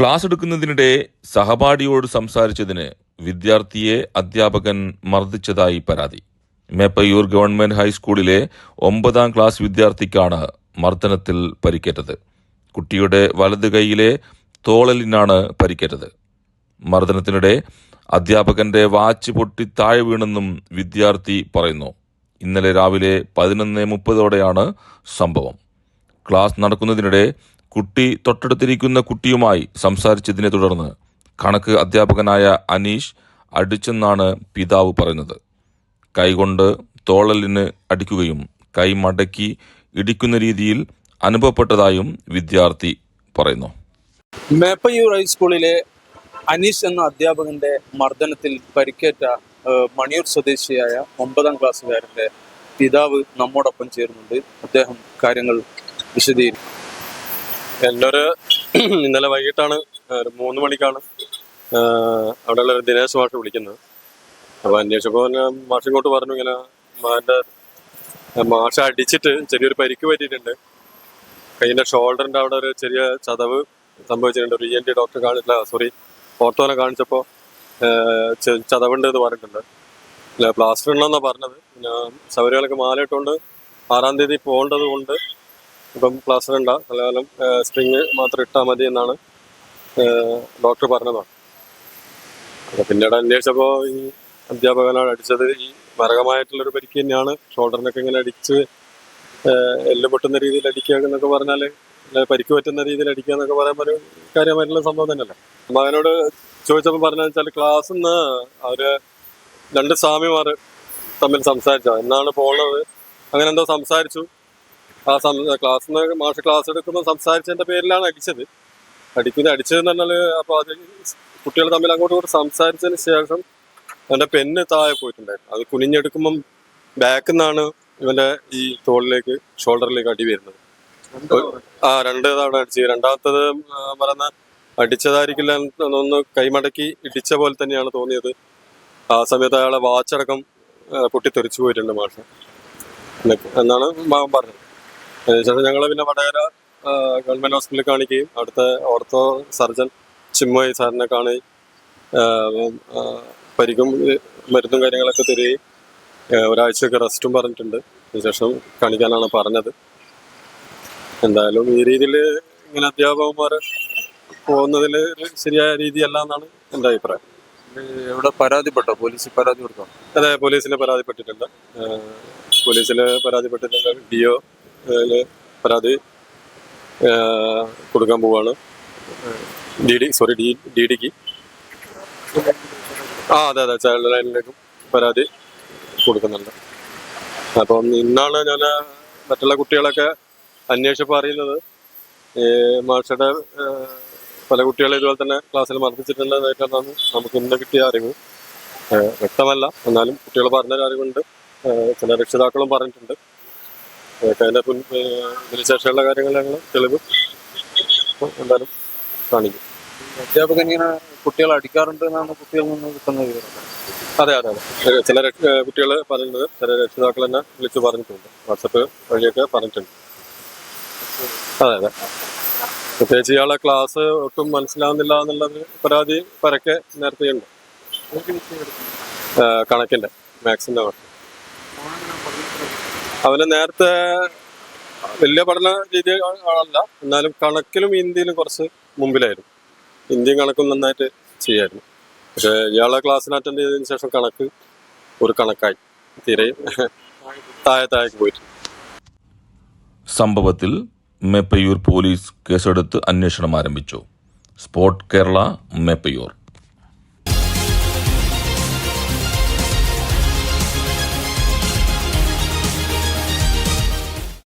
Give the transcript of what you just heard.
Class എടുക്കുന്നതിനിടെ സഹപാഠിയോട് സംസാരിച്ചതിന് വിദ്യാർത്ഥിയെ അധ്യാപകൻ മർദ്ദിച്ചതായി പരാതി. മേപ്പയ്യൂർ ഗവൺമെന്റ് ഹൈസ്കൂളിലെ ഒമ്പതാം ക്ലാസ് വിദ്യാർത്ഥിക്കാണ് മർദ്ദനത്തിൽ പരിക്കേറ്റത്. കുട്ടിയുടെ വലത് കൈയിലെ തോളലിനാണ് പരിക്കേറ്റത്. മർദ്ദനത്തിനിടെ അധ്യാപകന്റെ വാച്ച് പൊട്ടി താഴെ വീണെന്നും വിദ്യാർത്ഥി പറയുന്നു. ഇന്നലെ രാവിലെ പതിനൊന്ന് മുപ്പതോടെയാണ് സംഭവം. ക്ലാസ് നടക്കുന്നതിനിടെ കുട്ടി തൊട്ടടുത്തിരിക്കുന്ന കുട്ടിയുമായി സംസാരിച്ചതിനെ തുടർന്ന് കണക്ക് അധ്യാപകനായ അനീഷ് അടിച്ചെന്നാണ് പിതാവ് പറയുന്നത്. കൈകൊണ്ട് തോളലിന് അടിക്കുകയും കൈ മടക്കി ഇടിക്കുന്ന രീതിയിൽ അനുഭവപ്പെട്ടതായും വിദ്യാർത്ഥി പറയുന്നു. മേപ്പയ്യൂർ ഹൈസ്കൂളിലെ അനീഷ് എന്ന അധ്യാപകന്റെ മർദ്ദനത്തിൽ പരിക്കേറ്റ മണിയൂർ സ്വദേശിയായ ഒമ്പതാം ക്ലാസ്സുകാരന്റെ പിതാവ് നമ്മോടൊപ്പം ചേരുന്നുണ്ട്. അദ്ദേഹം കാര്യങ്ങൾ വിശദീകരിക്കും എന്നൊരു ഇന്നലെ വൈകിട്ടാണ് ഒരു മൂന്ന് മണിക്കാണ് അവിടെയുള്ള ഒരു ദിനേശ് മാഷ് വിളിക്കുന്നത്. അപ്പോൾ അന്വേഷിച്ചപ്പോൾ തന്നെ മാഷ് ഇങ്ങോട്ട് പറഞ്ഞു ഇങ്ങനെ മാന്റെ മാഷ അടിച്ചിട്ട് ചെറിയൊരു പരിക്ക് പറ്റിയിട്ടുണ്ട്. കൈയിന്റെ ഷോൾഡറിന്റെ അവിടെ ഒരു ചെറിയ ചതവ് സംഭവിച്ചിട്ടുണ്ട്. ഒരു ഇ എൻ ടി ഡോക്ടർ കാണിച്ചില്ല സോറി ഓർത്തോനെ കാണിച്ചപ്പോൾ ചതവുണ്ട് എന്ന് പറഞ്ഞിട്ടുണ്ട്. പിന്നെ പ്ലാസ്റ്റർ ഉണ്ടെന്നാണ് പറഞ്ഞത്. പിന്നെ സൗകര്യങ്ങളൊക്കെ മാലയിട്ടുകൊണ്ട് ആറാം തീയതി പോകേണ്ടത് കൊണ്ട് ഇപ്പം പ്ലാസ്റ്റർ ഉണ്ട തൽക്കാലം സ്പ്രിങ് മാത്രം ഇട്ടാൽ മതി എന്നാണ് ഡോക്ടർ പറഞ്ഞതാണ് അപ്പോൾ പിന്നീട് അന്വേഷിച്ചപ്പോൾ ഈ അധ്യാപകനാണ് അടിച്ചത് ഈ മരകമായിട്ടുള്ളൊരു പരിക്ക് തന്നെയാണ്. ഷോൾഡറിനൊക്കെ ഇങ്ങനെ അടിച്ച് എല്ല് പൊട്ടുന്ന രീതിയിൽ അടിക്കുക എന്നൊക്കെ പറഞ്ഞാൽ പരിക്ക് പറ്റുന്ന രീതിയിൽ അടിക്കുക എന്നൊക്കെ പറയുമ്പോൾ ഒരു കാര്യമായിട്ടുള്ള സംഭവം തന്നെയല്ലേ? മകനോട് ചോദിച്ചപ്പോൾ പറഞ്ഞതെന്ന് വെച്ചാൽ ക്ലാസ്സിൽ നിന്ന് അവർ രണ്ട് സ്വാമിമാർ തമ്മിൽ സംസാരിച്ചോ എന്നാണ് പോണത്? അങ്ങനെ എന്തോ സംസാരിച്ചു. ആ ക്ലാസ് മാഷ് ക്ലാസ് എടുക്കുമ്പോൾ സംസാരിച്ചതിന്റെ പേരിലാണ് അടിച്ചത്. അടിക്കുന്നത് അടിച്ചതെന്ന് പറഞ്ഞാൽ അപ്പോൾ അത് കുട്ടികൾ തമ്മിൽ അങ്ങോട്ടും ഇങ്ങോട്ട് സംസാരിച്ചതിന് ശേഷം അവന്റെ പെന്ന് താഴെ പോയിട്ടുണ്ടായിരുന്നു. അത് കുനിഞ്ഞെടുക്കുമ്പം ബാക്കിൽ നിന്നാണ് ഇവന്റെ ഈ തോളിലേക്ക് ഷോൾഡറിലേക്ക് അടി വരുന്നത്. ആ രണ്ട് തവണ അടിച്ച്. രണ്ടാമത്തത് പറഞ്ഞ പറയുന്ന അടിച്ചതായിരിക്കില്ല ഒന്ന് കൈമടക്കി ഇടിച്ച പോലെ തന്നെയാണ് തോന്നിയത്. ആ സമയത്ത് അയാളെ വാച്ചടക്കം കുട്ടി പൊട്ടിത്തെറിച്ചു പോയിട്ടുണ്ട് മാഷ്. എന്ന് എന്നാണ് പറഞ്ഞത്. അതിനുശേഷം ഞങ്ങൾ പിന്നെ വടകര ഗവൺമെന്റ് ഹോസ്പിറ്റലിൽ കാണിക്കുകയും അവിടുത്തെ ഓർത്തോ സർജൻ ചിമ്മോയ് സാറിനെ കാണുകയും ആ, പരിക്കും മരുന്നും കാര്യങ്ങളൊക്കെ തരികയും ഒരാഴ്ചയൊക്കെ റെസ്റ്റും പറഞ്ഞിട്ടുണ്ട്. അതിനുശേഷം കാണിക്കാനാണ് പറഞ്ഞത്. എന്തായാലും ഈ രീതിയിൽ ഇങ്ങനെ അധ്യാപകന്മാർ പോകുന്നതിൽ ശരിയായ രീതിയല്ല എന്നാണ് എന്റെ അഭിപ്രായം. എവിടെ പരാതിപ്പെട്ടോ? പോലീസ് പരാതി കൊടുത്തോ? അതെ പോലീസിന് പരാതിപ്പെട്ടിട്ടുണ്ട്. പോലീസിന് പോലീസിൽ പരാതിപ്പെട്ടിട്ടുണ്ട് ഡി ഒ പരാതി ഏഹ് കൊടുക്കാൻ പോവാണ്. D D sorry D D ഡിക്ക്. ആ അതെ അതെ ചൈൽഡ് ലൈനിലേക്കും പരാതി കൊടുക്കുന്നുണ്ട്. അപ്പം ഇന്നാണ് ഞാൻ മറ്റുള്ള കുട്ടികളൊക്കെ അന്വേഷിച്ചപ്പോൾ അറിയുന്നത്. മാഷയുടെ പല കുട്ടികളെ ഇതുപോലെ തന്നെ ക്ലാസ്സിൽ മർദ്ദിച്ചിട്ടുള്ളതായിട്ടാണ് നമുക്ക് ഇന്ന് കിട്ടിയ അറിവ്. വ്യക്തമല്ല. എന്നാലും കുട്ടികൾ പറഞ്ഞൊരു അറിവുണ്ട്. ചില രക്ഷിതാക്കളും പറഞ്ഞിട്ടുണ്ട്. അതിന്റെ മുൻ ഇതിന് കാര്യങ്ങൾ ഞങ്ങൾ തെളിവ് എന്തായാലും കാണിക്കും. അധ്യാപകൻ ഇങ്ങനെ കുട്ടികളെ അടിക്കാറുണ്ട് എന്നാണ് കുട്ടികളിൽ നിന്ന് കിട്ടുന്ന വിവരം. അതെ അതെ അതെ. ചില കുട്ടികൾ പറയുന്നത് ചില രക്ഷിതാക്കൾ തന്നെ വിളിച്ച് പറഞ്ഞിട്ടുണ്ട്. വാട്സപ്പ് വഴിയൊക്കെ പറഞ്ഞിട്ടുണ്ട്. അതെ അതെ. പ്രത്യേകിച്ച് ഇയാളെ ക്ലാസ് ഒട്ടും മനസ്സിലാവുന്നില്ല എന്നുള്ളത് പരാതി പരക്കെ നേരത്തെ ഉണ്ട് മാത്സിന്റെ അവന് നേരത്തെ വലിയ പഠന രീതി ആളല്ല. എന്നാലും കണക്കിലും ഹിന്ദിയിലും കുറച്ച് മുമ്പിലായിരുന്നു. ഹിന്ദിയും കണക്കും നന്നായിട്ട് ചെയ്യായിരുന്നു. പക്ഷെ ഇയാളെ ക്ലാസ്സിന് അറ്റൻഡ് ചെയ്തതിന് ശേഷം കണക്ക് ഒരു കണക്കായി. തീരെ താഴെ താഴേക്ക് പോയിട്ട്. സംഭവത്തിൽ മേപ്പയ്യൂർ പോലീസ് കേസെടുത്ത് അന്വേഷണം ആരംഭിച്ചു. സ്പോട്ട് കേരള മേപ്പയ്യൂർ.